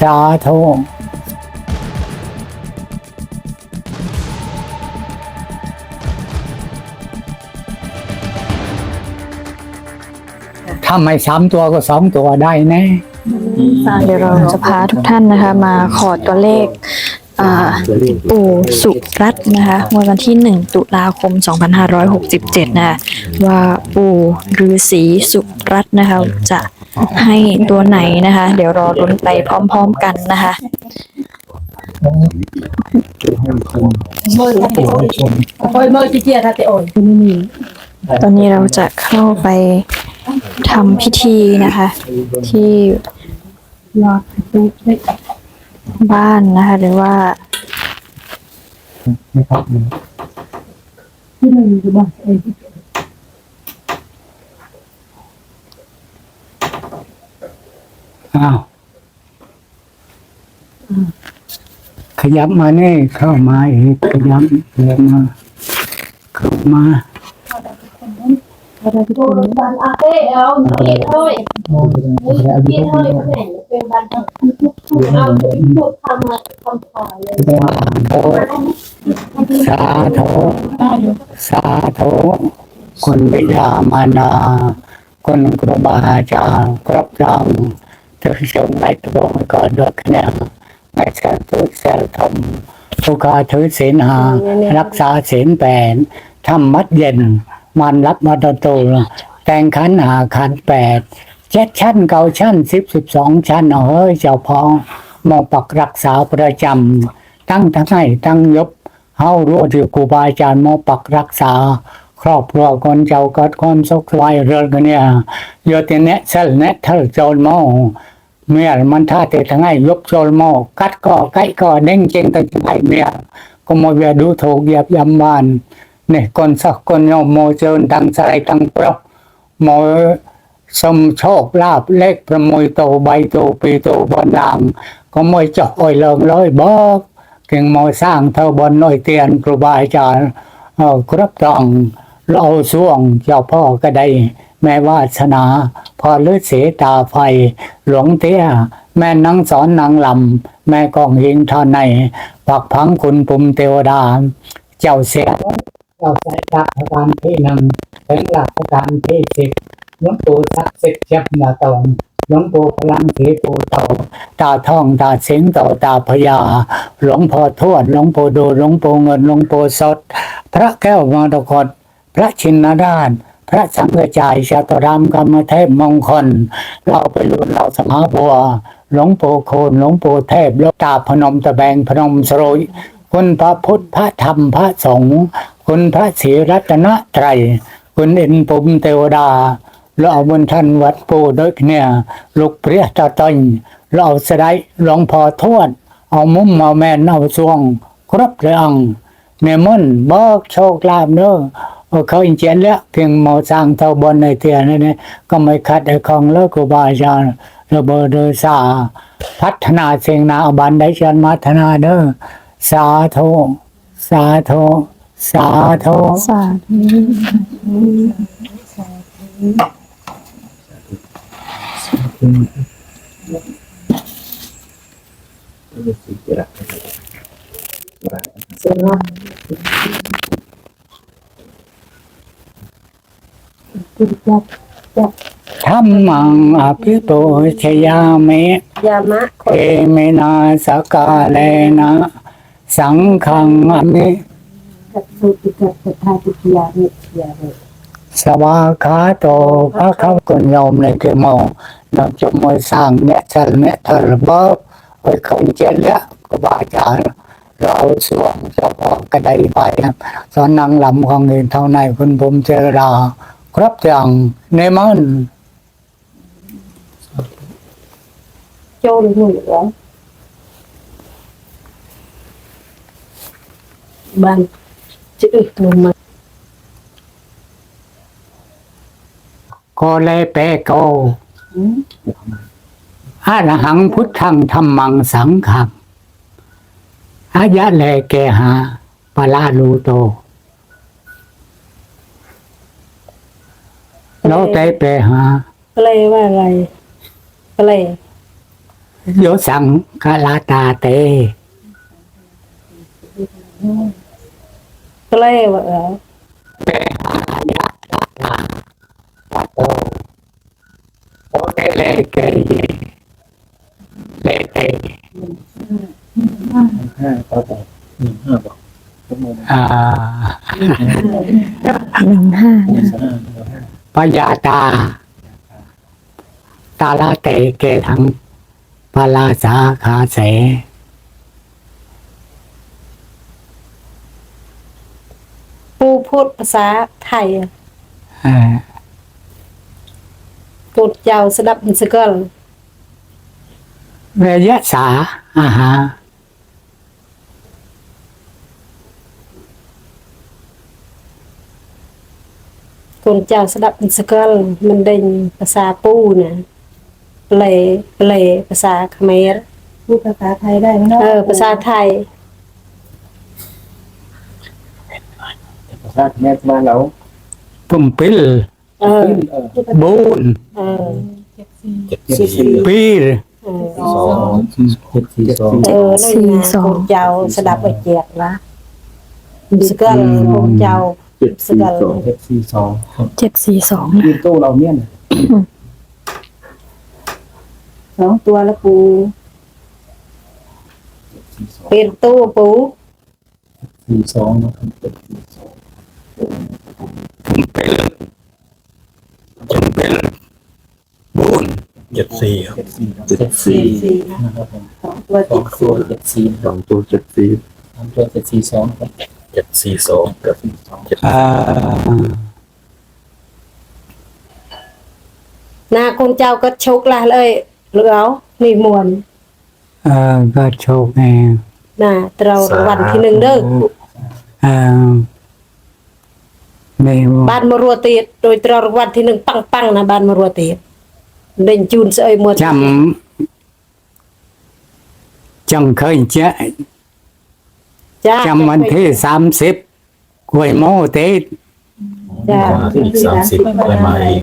สาธุถ้าไม่สามตัวก็สองตัวได้แน่เดี๋ยวเราจะพาทุกท่านนะคะ มาขอตัวเลขปู่สุรัตน์นะคะวดวันที่ 1 ตุลาคม 2567 นะคะว่าปู่ฤาษีสุรัตน์นะคะจะ ให้ตัวไหนนะคะ เดี๋ยวรอลุ้นไปพร้อม ๆกันนะคะโอ้ยเมื่อกี้เจียท่าเตโอยตอนนี้เราจะเข้าไปทำพิธีนะคะ ที่บ้านนะคะ หรือว่าที่หนึ่งอยู่บ้าน อ้าวขยับมานี่เข้ามาอีกขยับเลยมาเข้ามาโดนบ้านอาเต้เอาเจียเอ้ยเจียเอ้ยเป็นบ้านเอาพูดทำมาทำข่าวเลยสาธุสาธุคุณบิดามารดาคุณครูบาอาจารย์ครอบครอง ถึงสมในตัวก่อนด้วยคะแนนไม่ใช่ตัวเซลทมผู้กาถือศีลหา รักษาศีลแปดทำมัดเย็น มันรับมาตตูแต่งขันหาขันแปดเจ็ดชั้นเก้าชั้นสิบสิบสองชั้นเอาเฮ้ยเจ้าพองมองปักรักษาประจำตั้งทั้งให้ตั้งยบเฮารู้ที่ครูบาอาจารย์มาปักรักษา ครอบครัวคนเจ้าก็ความสุขสบายเรื่องกันเนี่ยโยติเนะเซลเนะเทลโจลโมเมียมันท่าเตะทั้งไงยบโจลโมกัดก็ไก่ก็เด้งเจงตั้งไงเมียก็มาเวียดูถูกเหยียบยำบานเนี่ยคนสักคนยอมโมเจริญตั้งสายตังเปรกโมสมโชคลาภเล็กประมวยโตใบโตปีโตบนดางก็มวยจ่อยเลิงร้อยบอกเก่งมอสร้างเท่าบนน้อยเตียนครูบาอาจารย์เอ่อครับตอง เราส่วงเจ้าพ่อก็ได้ แม่วาสนา พอเลือดเสตาไฟ หลวงเตี้ย แม่นังสอนนางลำ แม่กองหิงทอนในปักพังคุณปุ่มเทวดา เจ้าเสียเจ้าสายตาพการที่หนึ่งถึงหลักพการที่สิบหลวงปู่ศักดิ์สิทธิ์เจ็บนาตองหลวงปู่พลังสีปูโตตาทองตาเสิงโตตาพญาหลวงพ่อทวดหลวงปู่ดูหลวงปู่เงินหลวงปู่สด พระแก้วมรกต พระชินราชพระสังฆจายชาตรามกรรมเทพมงคล เราไปรุ่นเราสมาบัว หลวงปู่โคนหลวงปู่เทพหลวงตาพนมตะแบงพนมสรยคุณพระพุทธพระธรรมพระสงฆ์คุณพระศรีรัตนตรัยคุณอ็นปุ่มเทวดาเราเอาบนท่านวัดปูด้วยเนี่ยลูกเปรี้ยตาตันเราเอาสไลด์หลวงพ่อทวด เอามุมเอาแม่นเอาสวง ครบเรื่องเนมอนบอกโชคลาภเนอะ เอเขาอินเจนแล้วเพียงหมอสร้างเท่าบนในเตียนนี่ก็ไม่ขัดไอ้ของเลิกกูบาอาจารย์ระเบิดเดอสาพัฒนาเสียงนาบันไดชันมัฒนาเด้อสาธุสาธุสาธุสาธุธ รรมังอภิปูชยามิยามะเอเมนาสกาเลนะ สังขังอมิกับสุติกับสุทาติยาเมตยาเมสวาขาโตพระเขากุญยมในเกมองนำจมวยสร้างเนี่ยสันเนี่ยทระเบิดไปคงเจริญก็บาอาจารย์เราสวงเจ้าพ่อกระไดไปนะสอนนางลำของเงินเท่าในคุณผมเจรา ครับจังในมันโจหรือหนูเหรอบ้านจะอึดลงมาก็เลยเปโกอาระหังพุทธังธรรมังสังขังอายะเลเกหาปลาลูโต โนเตเปหาอะไรว่าอะไรอะไรโยสังคาลาตาเตก็เลยว่าเออโอเตเลเกยเลเตห้าต่อไปหนึ่งห้าบอกชั่วโมงอ่าหนึ่งห้าหนึ่งนะห้า ปยาตา ตาลาเตเกทังปาลาสาขาเสปูพูดภาษาไทยอะเอ่อกูเจ้าสดับสกอลเวยสาอาหากูเจ้าสดับสกอลมันเด่นภาษาปูน่ะเปลเปลภาษาเขมรพูดภาษาไทยได้ไหมเนาะเออภาษาไทยภาษาแม่บ้านเราปุ่มปิลเออเออบูนเออเจ็ดสี่ปีรเออสองเจ็ดสี่สองเออนั่นนะกูเจ้าสดับไปเจียกละสกอลกูเจ้า เจ็ดสี่สองเจ็ดสี่สองเจ็ดสี่สองยืนตู้เราเนี่ยสองตัวแล้วปูสี่สองเป็นตู้ปูสี่สองนะครับเจ็ดสี่สองบูนเจ็ดสี่เจ็ดสี่เจ็ดสี่นะครับผมสองตัวสองตัวเจ็ดสี่สองตัวเจ็ดสี่สามตัวเจ็ดสี่สองครับ เจ็ดสี่สองกับสี่สองเจ็ดอ่าหน้ากูเจ้าก็ชกละเลยเหลือเอานี่มวนเออก็โชคเองน่ะเราวันที่หนึ่งเด้อเออไม่ว่าบ้านมารัวตีดโดยตรารางวันที่หนึ่งปังปังๆนะบ้านมารัวตีดเด่นจูนเสยหมดจำจังเคยเจอ จ้าจำวันที่สามสิบกล้วยโมเตดจ้าอีกสามสิบไปมาอีก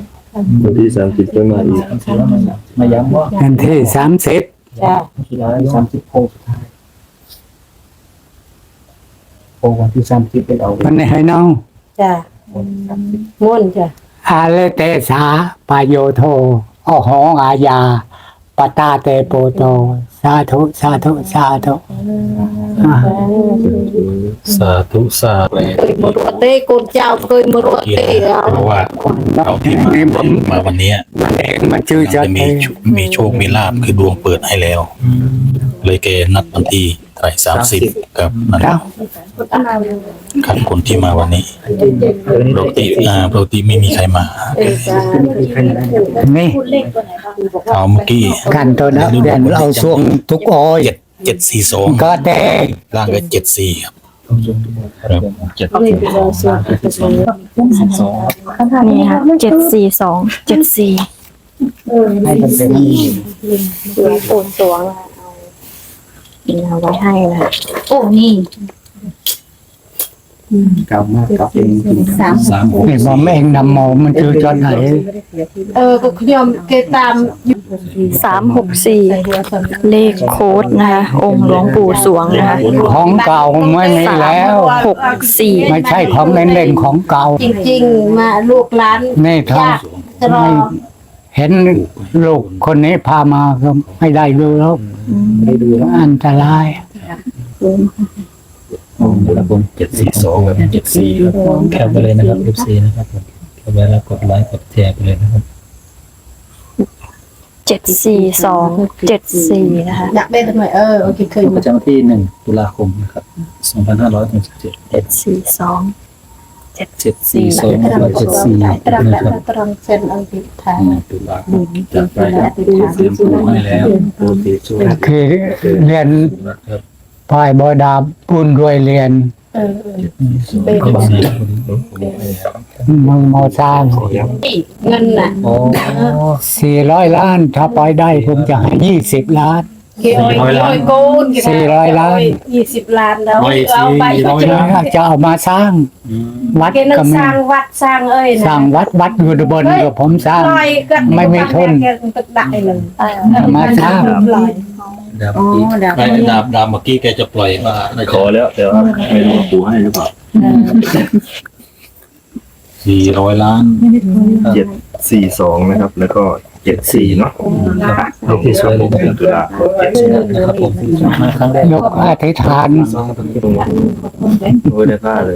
วันที่สามสิบก็มาอีกสามสิบแล้วมามาย้ำว่าวันที่สามสิบจ้าที่ร้านสามสิบโพสุดท้ายโพวันที่สามสิบเป็นเอาวันนี้ให้น้องจ้าม่วนจ้าอาเลเตสาปายโยโทอหองอาญาปตาเตโปโตสาธุสาธุสาธุอ่า สาธุสาธุ เคยมารัวเต้กูเจ้าเคยมารัวเกียรเต้ติเอาเพราะว่าเราที่มามาวันเนี้ยมันเองมันชื่อจะจะมีโชมีโชคมีลาบคือดวงเปิดให้แล้ว เลยแกนัดวันที่ไตรสามสิบกับนั่นครับครับคนที่มาวันนี้ปกติอ่าปกติไม่มีใครมานี่เอาเมื่อกี้กันตัวนักเรียนเราส่วงทุกอ้อยเจ็ดเจ็ดสี่สองก็ได้ล่างก็เจ็ดสี่ครับครับเจ็ดนี่เป็นเราส่วนเป็นส่วนสองนี่ค่ะเจ็ดสี่สองเจ็ดสี่ให้มันเป็นปูนตัว เอาไว้ให้นะโอ้นี่เก่ามากเก่าเองสามสามหกนี่มอมเองนำหมอมันชื่อจนไหนเออก็ขยมเกตามสามหกสี่เลขโค้ดนะคะองค์หลวงปู่สวงนะคะของเก่าไม่มีแล้วหกสี่ไม่ใช่ของเล่นๆของเก่าจริงๆมาลูกหลานนี่ทองจะรอ เห็นลูกคนนี้พามาก็ไม่ได้ดูแล้วได้ดูแล้วอันตรายโอ้ครับผมเจ็ดสี่สองกับเจ็ดสี่ครับแคปไปเลยนะครับเอฟซีนะครับผมแคปไว้แล้วกดไลค์กดแชร์ไปเลยนะครับเจ็ดสี่สองเจ็ดสี่นะคะอยากได้ทำไมเออโอเคเคยประจำวันที่หนึ่งตุลาคมนะครับสองพันห้าร้อยหกสิบเจ็ดเจ็ดสี่สอง เจ็ดเจ็ดสี่สองตรังเจ็ดสี่ตรังนะครับตรังเส้นอังกฤษทยหนึ่งตุลาคมจัดไปครับเตรียมตัวให้แล้วโปรตีสุรัตน์คือเรียนครับฝ่ายบอดาปุนรวยเรียนเออเจ็ดสี่สองมึงมอสร้างเงินน่ะสี่ร้อยล้านถ้าปล่อยได้ผมจะให้ยี่สิบล้าน กี่อ้อยกี่อ้อยโกนกี่สี่ร้อยล้าน ยี่สิบล้านแล้วร้อยเอาไปสี่ร้อยแล้ล้านวจะเอามาสร้างวัดแกนึกก็สไม่ร้างวัดสร้างเอ้ยนะสร้างวัดวัดอยู่บนกับผมสร้างปล่อยกันไม่มีทุนแกตึกได้เลยมาสร้างปล่อยดาบเมื่อกี้ไอ้ดาบดาบเมื่อกี้แกจะปล่อยมาน่าขจะอแล้วแต่ว่าไม่รู้ว่าปู่ให้หรือเปล่าสี่ร้อยล้านเจ็ดสี่สองนะครับ แล้วก็ เจ็ดสี่เนาะลงที่สวยเลยนะตุลาคมเจ็ดสี่นะครับผมมาครั้งแรกยกอธิษฐานตรงโอ้ยได้ผ้าเลย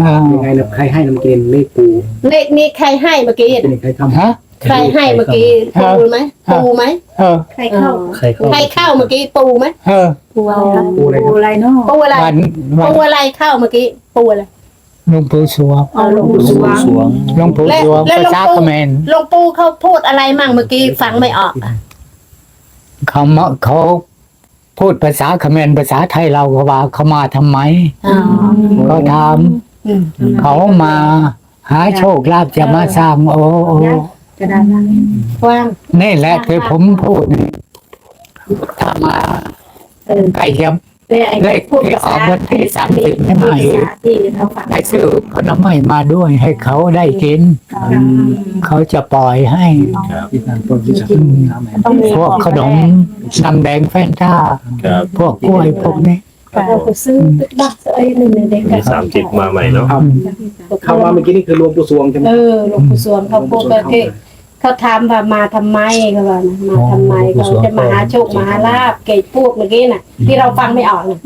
อ่ายังไงนะใครให้น้ำเกณฑ์เลขปูเลขนี้ใครให้เมื่อกี้ใครทำฮะใครให้เมื่อกี้ปูไหมปูไหมเออใครเข้าใครเข้าใครเข้าเมื่อกี้ปูไหมเออปูอะไรครับอะไรเนาะปูอะไรวันวันปูอะไรเข้าเมื่อกี้ปูอะไร หลวงปู่สวงอ๋อหลวงปู่สวงสวงหลวงปู่สวงและภาษาและหลวงปู่เขมรหลวงปู่เขาพูดอะไรมั่งเมื่อกี้ฟังไม่ออกอะเขามาเขาพูดภาษาเขมรภาษาไทยเราก็ว่าเขามาทำไมอ๋อเขาถามอืมเขามาหาโชคลาภจะมาสร้างโอ้โอ้ว่างนี่แหละที่ผมพูดนี่ถ้ามาใครจะ เลขที่ออกวันที่สามสิบให้มาอีกที่เขาฟังให้ซื้อผลไม้มาด้วยให้เขาได้กิน เขาจะปล่อยให้ที่ทางต้นที่จะทำให้พวกขนมน้ำแดงแฟนตาครับพวกกล้วยพวกนี้เราไปซื้อบัตรเอ้ยหนึ่งเด็กมีสามสิบมาใหม่เนาะเข้ามาเมื่อกี้นี่คือรวมปูสวงใช่ไหมเออหลวงปู่สวงเขาพูดแบบที่ เขาถามว่ามาทำไมเขาว่านะมาทำไมเขาจะมาหาโชคมาหาลาบเกตพูดเมื่อกี้น่ะ ที่เราฟังไม่ออกน่ะ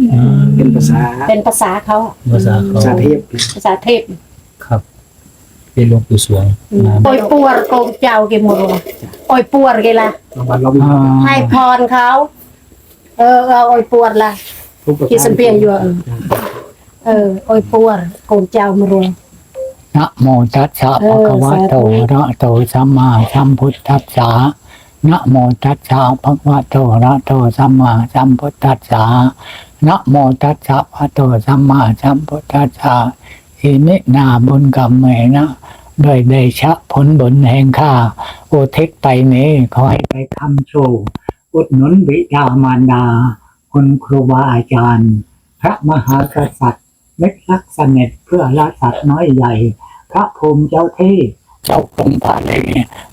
เป็นภาษาเป็นภาษาเขาอะภาษาเขาภาษาเทพภาษาเทพครับ เป็นหลวงปู่สวงมาโอยปัวโกงเจ้าเกมรัวโอยปัวเกละรางวัลเราอ่าให้พรเขา เออเอาโอยปัวละ ทุกประที่การสัมเปียงอยู่อะ เออโอยปัวโกงเจ้ามารวย นะโมตัสสะภะคะวะโตอะระหะโตสัมมาสัมพุทธัสสะนะโมตัสสะภะคะวะโตอะระหะโตสัมมาสัมพุทธัสสะนะโมตัสสะภะคะวะโตสัมมาสัมพุทธัสสะอิมินาบุญกรรมเมนะโดยเดชะผลบุญแห่งข้าอุทิศไปนี้ขอให้ไปคำชูอุดหนุนบิดามารดา คุณครูบาอาจารย์ พระมหากษัตริย์ เม็ดลักษณะเพื่อละสัตว์น้อยใหญ่ พระภูมิเจ้าที่เจ้ากรมพาลี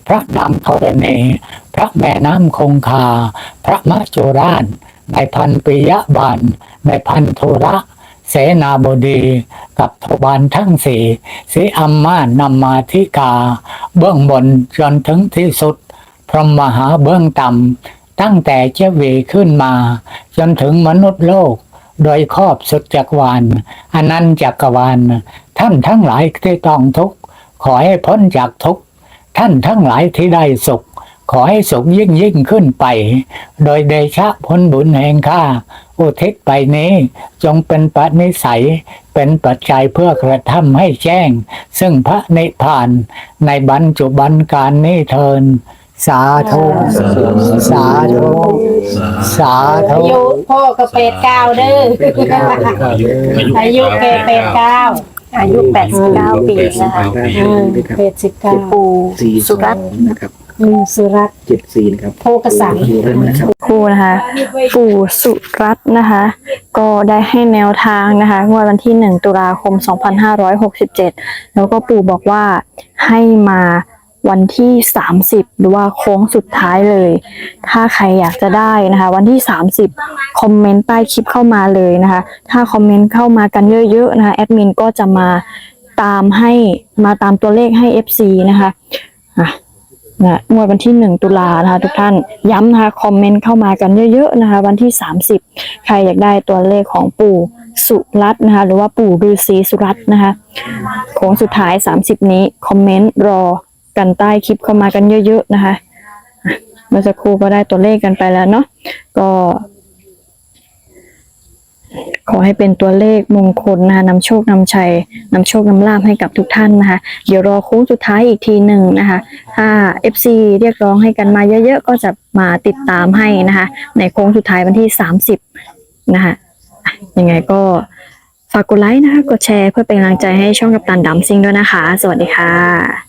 พระนามธรณีพระแม่น้ำคงคา พระมะโจรานในพันปิยะบานในพันโทระเสนาบดี กับทบาลทั้งสี่สีอัมมานำมาธิกา เบื้องบนจนถึงที่สุด พรหมมหาเบื้องต่ำตั้งแต่เจวีขึ้นมา จนถึงมนุษย์โลก โดยครอบสุดจักรวาลอนันต์จักรวาล ท่านทั้งหลายที่ต้องทุกข์ขอให้พ้นจากทุกข์ท่านทั้งหลายที่ได้สุข ขอให้สุขยิ่งยิ่งขึ้นไป โดยเดชะผลบุญแห่งข้าอุทิศไปนี้จงเป็นปัจนิสัย เป็นปัจจัยเพื่อกระทำให้แจ้ง ซึ่งพระนิพพานในบรรจุบันการนี้เทิน สาธุสาธุสาธุอายุพ่อก็เป็ดเก้าเด้ออายุอายุแกเป็ดเก้าอายุ89ปีนะคะอืมเป็ดสิบเก้าปู่สี่สสุอรัตงน์นะครับอืมสุรัตน์เจ็ดสี่นะครับโพกสังดูได้ไหมนะครับครูนะคะปู่สุรัตน์นะคะ ก็ได้ให้แนวทางนะคะงวดวันที่1ตุลาคม2567แล้วก็ปู่บอกว่าให้มา วันที่ 30 หรือว่าโค้งสุดท้ายเลย ถ้าใครอยากจะได้นะคะ วันที่ 30 คอมเมนต์ใต้คลิปเข้ามาเลยนะคะ ถ้าคอมเมนต์เข้ามากันเยอะๆนะคะแอดมินก็จะมาตามให้มาตามตัวเลขให้ FC นะคะอะนะงวดวันที่ 1 ตุลานะคะทุกท่านย้ำนะคะคอมเมนต์เข้ามากันเยอะๆนะคะ วันที่ 30 ใครอยากได้ตัวเลขของปู่สุรัตน์นะคะหรือว่าปู่ฤาษีสุรัตน์นะคะโค้งสุดท้าย 30 นี้คอมเมนต์รอ กันใต้คลิปเข้ามากันเยอะๆนะคะเมื่อสักครู่ก็ได้ตัวเลขกันไปแล้วเนาะก็ ขอให้เป็นตัวเลขมงคลนะคะนำโชคนำชัยนำโชคนำลาภให้กับทุกท่านนะคะ เดี๋ยวรอโค้งสุดท้ายอีกทีหนึ่งนะคะ ถ้า FC เรียกร้องให้กันมาเยอะๆ ก็จะมาติดตามให้นะคะ ในโค้งสุดท้ายวันที่ 30 นะคะอะยังไงก็ฝากกดไลค์นะคะ กดแชร์เพื่อเป็นกำลังใจให้ช่องกับตันดัมซิงด้วยนะคะ สวัสดีค่ะ